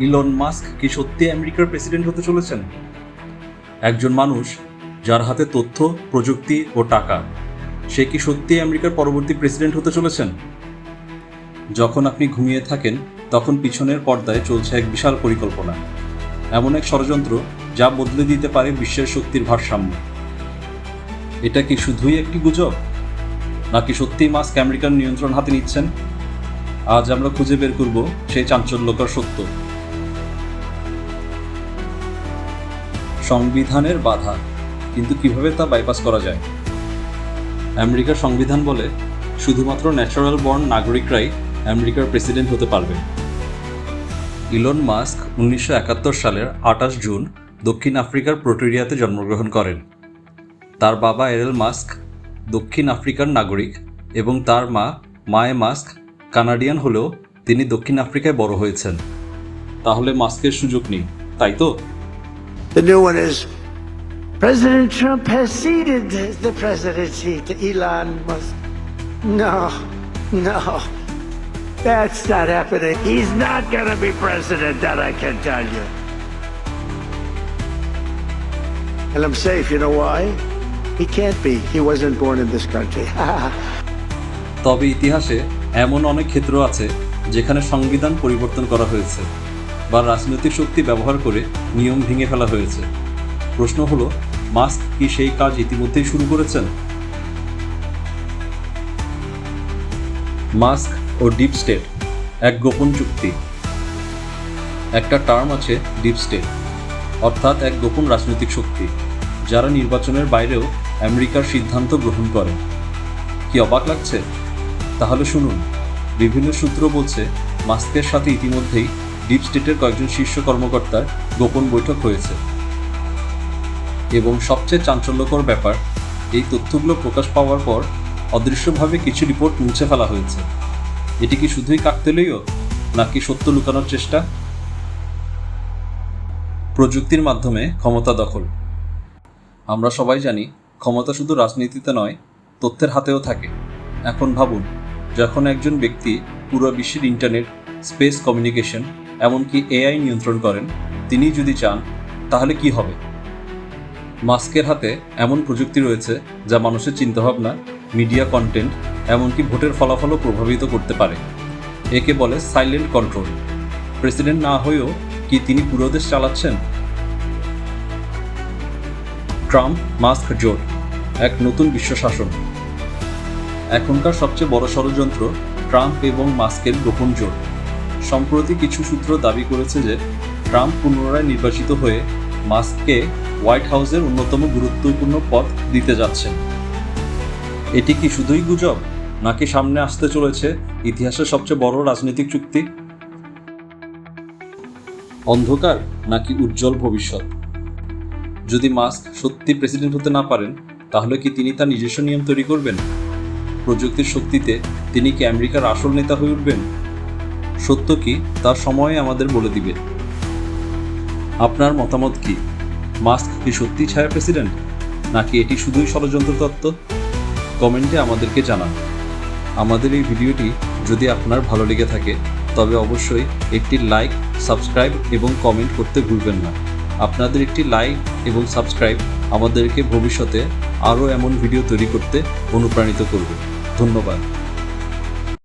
Elon Musk কি সত্যি আমেরিকার প্রেসিডেন্ট হতে চলেছেন? একজন মানুষ যার হাতে তথ্য, প্রযুক্তি ও টাকা। সে কি সত্যি আমেরিকার পরবর্তী প্রেসিডেন্ট হতে চলেছেন? যখন আপনি ঘুমিয়ে থাকেন, তখন পিছনের পর্দায় চলছে এক বিশাল পরিকল্পনা। এমন এক ষড়যন্ত্র যা বদলে দিতে পারে বিশ্বের শক্তির ভারসাম্য। এটা কি শুধুই একটি গুজব? নাকি সত্যিই মাস্ক আমেরিকার নিয়ন্ত্রণ হাতে নিচ্ছেন? আজ আমরা খুঁজে বের করব সেই চাঞ্চল্যকর সত্য। সংবিধানের বাধা। কিন্তু কীভাবে তা বাইপাস করা যায়? আমেরিকার সংবিধান বলে শুধুমাত্র ন্যাচারাল বর্ন নাগরিকরাই আমেরিকার প্রেসিডেন্ট হতে পারবে। ইলন মাস্ক উনিশশো একাত্তর সালের আঠাশ জুন দক্ষিণ আফ্রিকার প্রোটেরিয়াতে জন্মগ্রহণ করেন। তার বাবা এরেল মাস্ক দক্ষিণ আফ্রিকার নাগরিক এবং তার মা মায়ে মাস্ক কানাডিয়ান হলেও তিনি দক্ষিণ আফ্রিকায় বড় হয়েছেন। তাহলে মাস্কের সুযোগ নেই, তাই তো? The new one is President Trump has ceded the presidency to Elon Musk. No, no, that's not happening. He's not going to be president, that I can tell you. And I'm safe, you know why? He can't be. He wasn't born in this country. তবে ইতিহাসে এমন অনেক ক্ষেত্র আছে যেখানে সংবিধান পরিবর্তন করা হয়েছে বা রাজনৈতিক শক্তি ব্যবহার করে নিয়ম ভেঙে ফেলা হয়েছে। প্রশ্ন হলো, মাস্ক কি সেই কাজ ইতিমধ্যেই শুরু করেছেন? মাস্ক ও ডিপ স্টেট, এক গোপন চুক্তি। একটা টার্ম আছে ডিপ স্টেট, অর্থাৎ এক গোপন রাজনৈতিক শক্তি, যারা নির্বাচনের বাইরেও আমেরিকার সিদ্ধান্ত গ্রহণ করে। কি অবাক লাগছে? তাহলে শুনুন, বিভিন্ন সূত্র বলছে, মাস্কের সাথে ইতিমধ্যেই ডিপ স্টেটের কয়েকজন শীর্ষ কর্মকর্তার গোপন বৈঠক হয়েছে। এবং সবচেয়ে চাঞ্চল্যকর ব্যাপার, এই তথ্যগুলো প্রকাশ পাওয়ার পর অদৃশ্যভাবে কিছু রিপোর্ট মুছে ফেলা হয়েছে। এটি কি শুধুই কাকতেলীয়, নাকি সত্য লুকানোর চেষ্টা? প্রযুক্তির মাধ্যমে ক্ষমতা দখল। আমরা সবাই জানি, ক্ষমতা শুধু রাজনীতিতে নয়, তথ্যের হাতেও থাকে। এখন ভাবুন, যখন একজন ব্যক্তি পুরো বিশ্বের ইন্টারনেট, স্পেস কমিউনিকেশন এমনকি এআই নিয়ন্ত্রণ করেন, তিনি যদি চান, তাহলে কি হবে? মাস্কের হাতে এমন প্রযুক্তি রয়েছে যা মানুষের চিন্তাভাবনা, মিডিয়া কন্টেন্ট, এমনকি ভোটের ফলাফলও প্রভাবিত করতে পারে। একে বলে সাইলেন্ট কন্ট্রোল। প্রেসিডেন্ট না হয়েও কি তিনি পুরো দেশ চালাচ্ছেন? ট্রাম্প মাস্ক জোট, এক নতুন বিশ্ব শাসন। এখনকার সবচেয়ে বড় ষড়যন্ত্র ট্রাম্প এবং মাস্কের গোপন জোট। সম্প্রতি কিছু সূত্র দাবি করেছে যে ট্রাম্প পুনরায় নির্বাচিত হয়ে মাস্ককে হোয়াইট হাউসের অন্যতম গুরুত্বপূর্ণ পদ দিতে যাচ্ছেন। এটি কি শুধুই গুজব, নাকি সামনে আসতে চলেছে ইতিহাসের সবচেয়ে বড় রাজনৈতিক চুক্তি? অন্ধকার নাকি উজ্জ্বল ভবিষ্যৎ? যদি মাস্ক সত্যি প্রেসিডেন্ট হতে না পারেন, তাহলে কি তিনি তার নিজস্ব নিয়ম তৈরি করবেন? প্রযুক্তির শক্তিতে তিনি কি আমেরিকার আসল নেতা হয়ে উঠবেন? সত্য কি, তার সময় আমাদের বলে দিবে। আপনার মতামত কি? মাস্ক কি সত্যি ছায়া প্রেসিডেন্ট? নাকি এটি শুধুই ষড়যন্ত্র তত্ত্ব? কমেন্টে আমাদেরকে জানান। আমাদের এই ভিডিওটি যদি আপনার ভালো লেগে থাকে, তবে অবশ্যই একটি লাইক, সাবস্ক্রাইব এবং কমেন্ট করতে ভুলবেন না। আপনাদের একটি লাইক এবং সাবস্ক্রাইব আমাদেরকে ভবিষ্যতে আরও এমন ভিডিও তৈরি করতে অনুপ্রাণিত করবে। ধন্যবাদ।